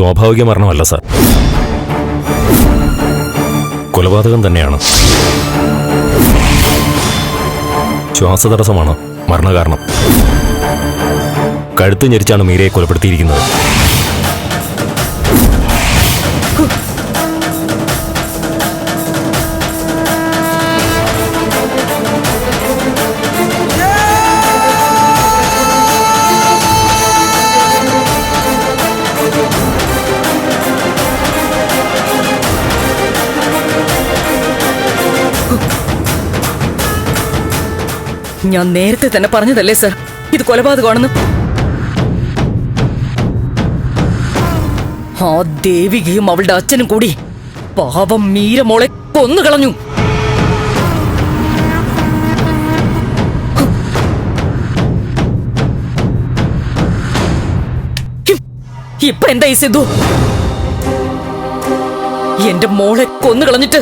സ്വാഭാവിക മരണമല്ല സാർ. കൊലപാതകം തന്നെയാണ്. ശ്വാസതടസ്സമാണ് മരണകാരണം. കഴുത്ത് ഞെരിച്ചാണ് മീരയെ കൊലപ്പെടുത്തിയിരിക്കുന്നത്. ഞാൻ നേരത്തെ തന്നെ പറഞ്ഞതല്ലേ സർ? ഇത് കൊലപാതകമാണെന്ന്? ആ ദേവികയും അവളുടെ അച്ഛനും കൂടി പാപം മീരമോളെ കൊന്നുകളഞ്ഞു. ഹിം, ഇപ്പൊ എന്താ ഈ സിദ്ധു എന്റെ മോളെ കൊന്നുകളഞ്ഞിട്ട്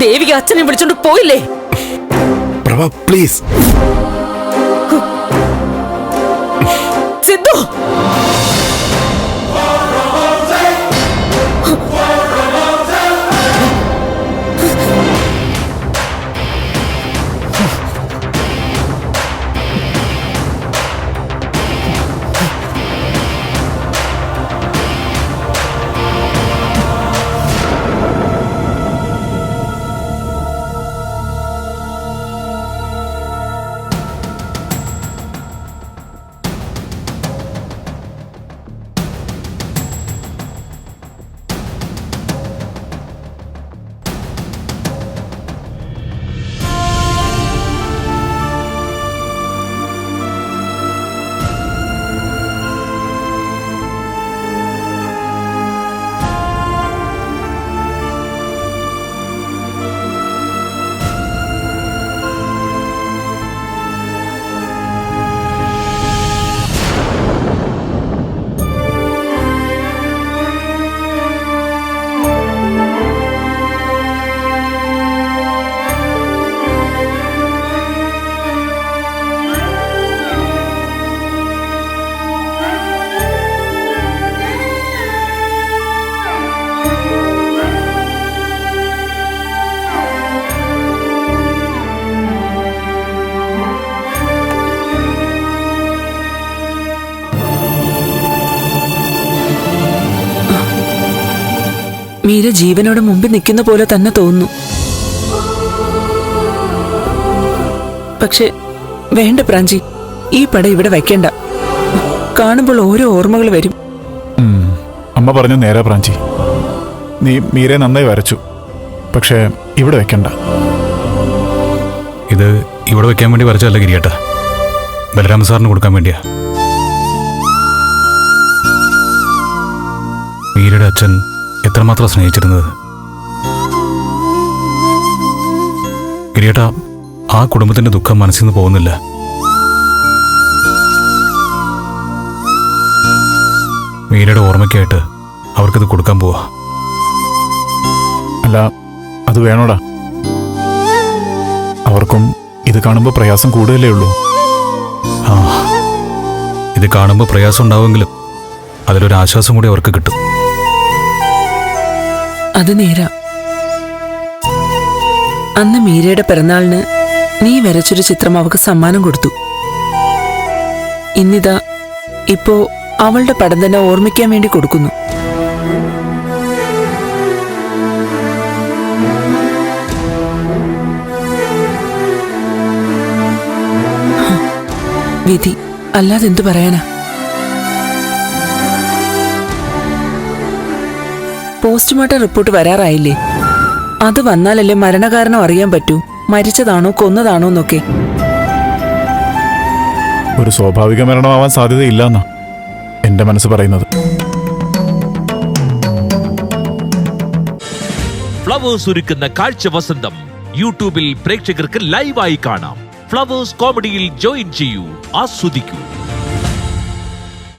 ദേവിക അച്ഛനെ വിളിച്ചോണ്ട് പോയില്ലേ? പ്രഭ പ്ലീസ് സിദ്ധു മീര ജീവനോട് മുമ്പിൽ നിൽക്കുന്ന പോലെ തന്നെ തോന്നുന്നു. പക്ഷെ വേണ്ട പ്രാഞ്ചി ഈ പട ഇവിടെ വെക്കണ്ട കാണുമ്പോൾ ഓരോ ഓർമ്മകൾ വരും. അമ്മ പറഞ്ഞു നേരെ പ്രാഞ്ചി. നീ മീരെ നന്നായി വരച്ചു. പക്ഷേ ഇവിടെ വെക്കണ്ട ഇത് ഇവിടെ വെക്കാൻ വേണ്ടി വരച്ചല്ല ഗിരിയേട്ട. ബലരാമ സാറിന് കൊടുക്കാൻ വേണ്ടിയാ. മീരയുടെ അച്ഛൻ എത്രമാത്രം സ്നേഹിച്ചിരുന്നത്? ഗിരിയേട്ട ആ കുടുംബത്തിന്റെ ദുഃഖം മനസ്സിൽ നിന്ന് പോകുന്നില്ല. മീരയുടെ ഓർമ്മയ്ക്കായിട്ട് അവർക്കിത് കൊടുക്കാൻ പോവാ. അല്ല അത് വേണോടാ. അവർക്കും ഇത് കാണുമ്പോൾ പ്രയാസം കൂടുതലേ ഉള്ളൂ. ആ ഇത് കാണുമ്പോൾ പ്രയാസം ഉണ്ടാവുമെങ്കിലും അതിലൊരു ആശ്വാസം കൂടി അവർക്ക് കിട്ടും. അത് നേരാ. അന്ന് മീരയുടെ പിറന്നാളിന് നീ വരച്ചൊരു ചിത്രം അവൾക്ക് സമ്മാനം കൊടുത്തു. ഇന്നിതാ ഇപ്പോ അവളുടെ പടം തന്നെ ഓർമ്മിക്കാൻ വേണ്ടി കൊടുക്കുന്നു. വിധി അല്ലാതെന്തു പറയാനാ? പോസ്റ്റ്മോർട്ടം റിപ്പോർട്ട് വരാറായില്ലേ? അത് വന്നാലല്ലേ മരണകാരണം അറിയാൻ പറ്റൂ. മരിച്ചതാണോ കൊന്നതാണോ എന്നൊക്കെ. ഒരു സ്വാഭാവിക മരണമാവാൻ സാധ്യതയില്ലെന്നാ എന്റെ മനസ്സ് പറയുന്നത്. ഫ്ലവേഴ്സ് ഒരുക്കുന്ന കാഴ്ച വസന്തം യൂട്യൂബിൽ പ്രേക്ഷകർക്ക് ലൈവായി കാണാം. ഫ്ലവേഴ്സ് കോമഡിയിൽ ജോയിൻ ചെയ്യൂ ആസ്വദിക്കൂ.